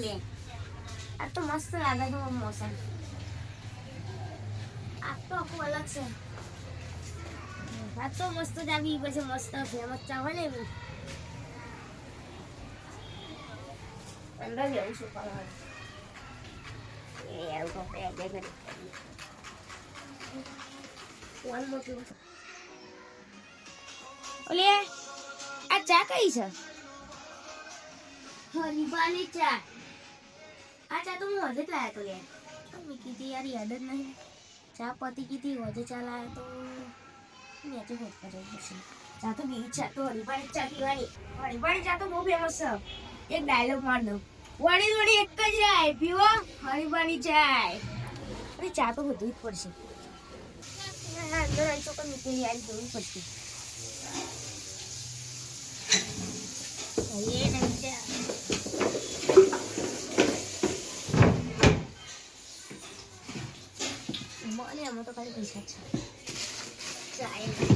અરે આ તો મસ્ત લાગે છે મોસમ આ તો આખું અલગ છે આ તો મસ્ત જ આવી પછી મસ્ત ફેમસ ચા હોય ને એવી અંદર જવું કરવાનું એ તો બે બે ઘડી કોણ ઓલે આ ચા કઈ છે હરિભાની ચા આ ચા તો હું હજે જ લાયા તો લે મેં કીધી યાર યાદ જ નહીં ચા પતી કીધી હજે ચા લાયા તો મેં તો હોત કરે પછી ચા તો બીજી ચા તો હરિભાઈ ચા પીવાની હરિભાઈ ચા તો બહુ ફેમસ છે એક ડાયલોગ માર દઉં વળી વળી એક જ રાય પીવો હરીબાની ચાય અરે ચા તો બધું જ પડશે અંદર અહીં ચોક્કસ નીકળી યાર જોવી પડશે એ નહીં ચા મને આમાં તો ખાલી પૈસા છે છે.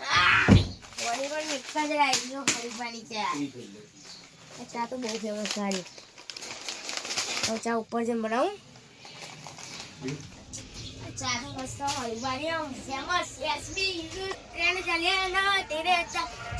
લાગે વળી વળી એક જ રાઈ હરીફાની ચા ચા તો બહુ ફેમસ સારી હવે ચા ઉપર જેમ બનાવું ચા તો મસ્ત હરીફાની ફેમસ એસબી ટ્રેન ચાલ્યા ના તેરે ચા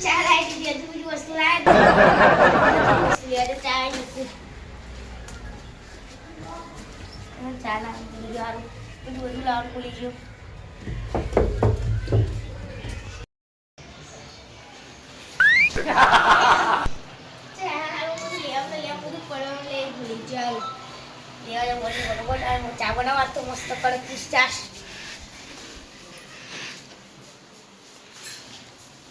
ચા લાવી દીધી હજુ બીજી વસ્તુ લાવી ચા ચા લાવી દીધી સારું બધું બધું લાવવાનું ભૂલી ગયો ચા બનાવવા તો મસ્ત કડક ચા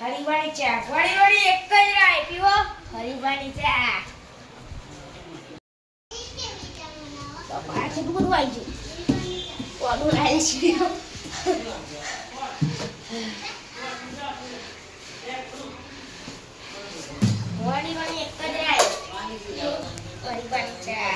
હરીવાણી ચા. વળી વળી એક જ રાય, પીવો. હરીવાણી ચા. તો પાછું બધું આવી ગયું. કોનું લાવી એક જ રાય. હરીવાણી ચા.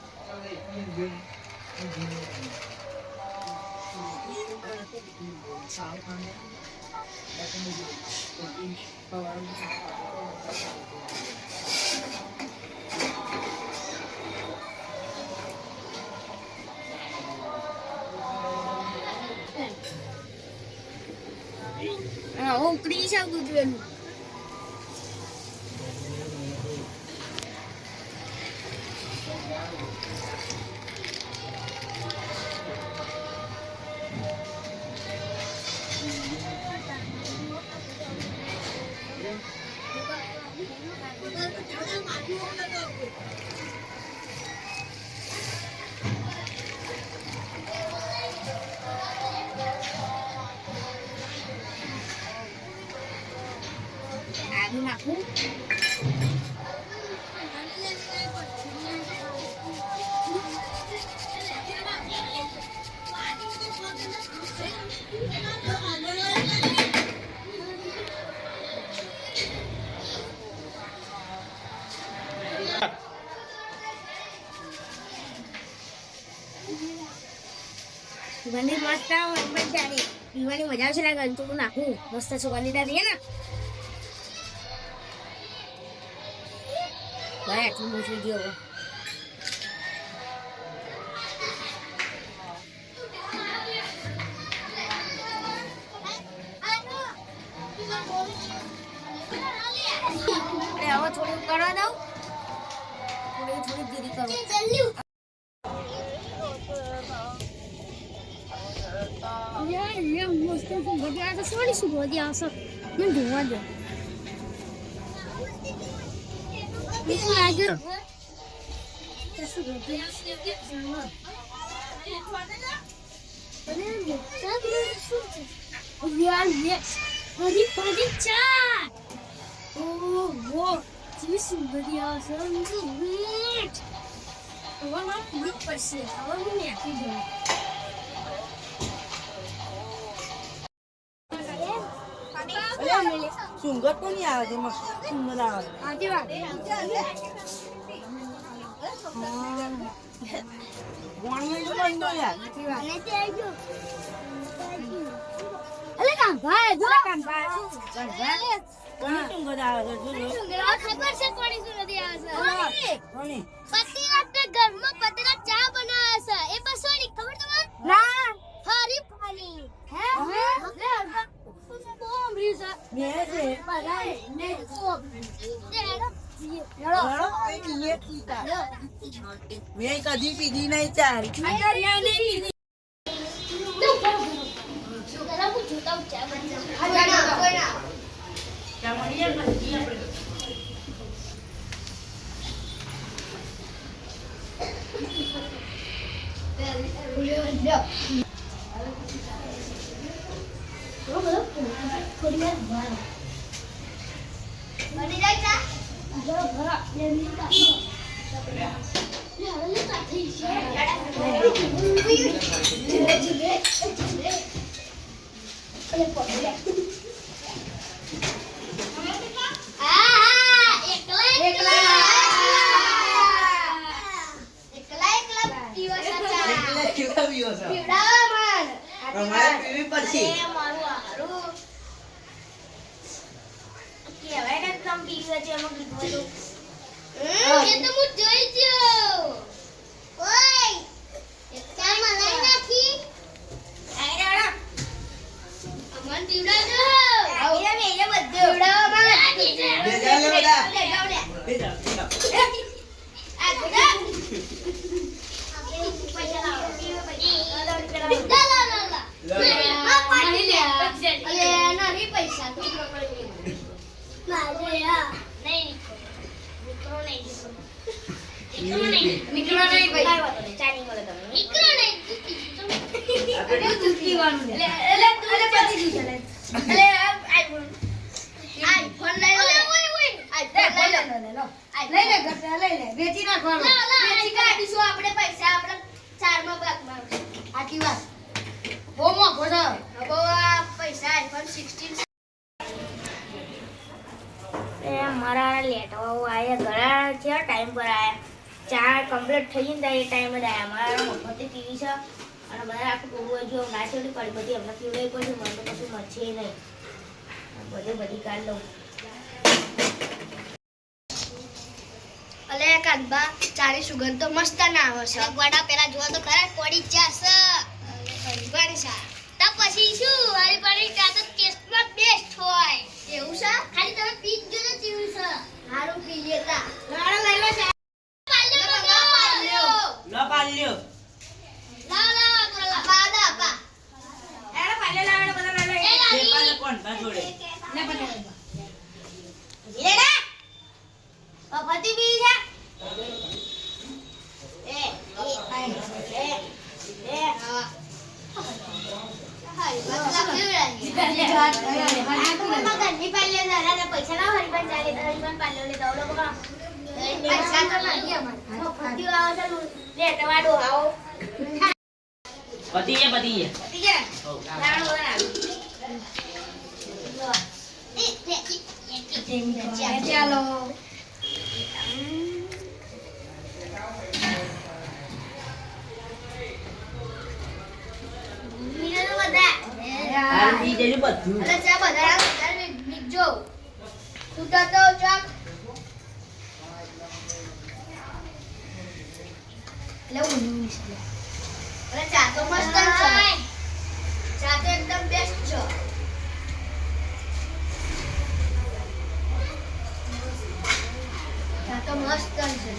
Please, I had ચાલ હા ઉકળી છે દૂધ આદુ નાખું સુગંધિત મસ્ત આવે મજા આવે. પીવાની મજા આવશે લાગે તો નાખું. મસ્ત સુગંધિત આવી ને. ભાઈ આટલું મોટું ગયો હવે થોડું કરવા દઉં. થોડી થોડી ગીરી કરું. ઓહો જેવી સુગંધી આવશે હવે મારે પૂરી પડશે હવે હું નાખી દઉં ગોળમાં તો સુંદર આવે છે? સુરતી આવે કોની પતિ આપણે ઘરમાં પતિના ચા બનાવે છે એ બસોની ખબર તમને ના ફરી પાણી હે બોમ રીસા બે છે બરાય ને કો હેડો, એ પીએ પીતા. મેં કદી પીધી નહીં ચાર બની જાય ચા જરા ભરા બે મિનિટ આપો યાર લે કા થઈ એટલે ને અમારે પીવી પછી બેજા લે બધા. બેજા, જોઈ નહીં ભાઈ વાંધો નહીં ચા નહીં મળે તમને નીકળો નહીં એટલે એટલે એટલે પતી ગયું છે એટલે આઈફોન આઈફોન લઈ લો આઈફોન લો. લઈ લો ગટ્ટા લઈ લે વેચી નાખવાનું. વેચી કાઢીશું આપણે પૈસા? આપણે ચારમાં ભાગમાં આખી વાત. બહુ મોંઘો છે. બહુ આ પૈસા આઈફોન 16 એ મારા લેટવાઓ આયા ઘણા છે ટાઈમ પર આયા. ચા કમ્પ્લીટ થઈ જાય ને એ ટાઈમ જ આયા. મારા મોટી ટીવી છે. અને બધા આખું ટોળું જો નાચેલી પડી બધી હમણાં પીવડાવી પડશે મને તો કશું મચે નહીં. બધે બધી કાઢ લઉં. કાનબા ચારી સુગંધ તો મસ્ત ના આવે છે ગોડા પેલા જોવા તો ખરા પડી જશે. છે હરીબાની તો પછી શું? હરીબાની ચા તો ટેસ્ટમાં બેસ્ટ હોય. એવું છે? ખાલી તમે પી જ જો તો જેવું છે. હારું પીએ તા રાણા લઈ લો ચા પાલ્યો મંગાવો પાલ્યો લો પાલ્યો લાવ લાવ કરો લાવ બાદા આપા એણે પાલે લાવવાનો બધા લઈ એ લે લાવી પેપાને કોણ બા જોડે લે પતે ધીરે રે પતિ બી છે એ એ એ એ હા હારી બાદા કેવું લાગે પૈસા લાવ હરિભાઈ ચાલે તો હરિભાઈ પાલ્યો લે દવડો પકડો પૈસા તો નહીં અમારે મફતી આવે લે પતિ ગયા પતિ ગયા પતી બધા ચાલો. બધા. ચા નીકજો તૂટા તો ચાક અરે ચા તો મસ્ત છે. ચા તો એકદમ બેસ્ટ છે. ચા તો મસ્ત છે.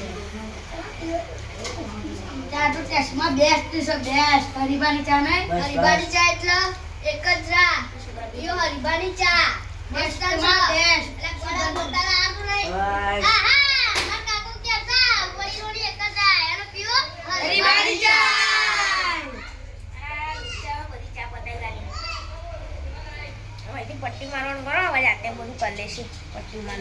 ચા તો ટેસ્ટમાં બેસ્ટ છે બેસ્ટ ચા નહીં? હરીબાની ચા એટલે એક જ ચા. યો હરીબાની ચા. મસ્ત ટેસ્ટમાં છે. બેસ્ટ Oh પટ્ટી મારવાનું કરો હવે જાતે બધું કરી લેશું પટ્ટી મારવાનું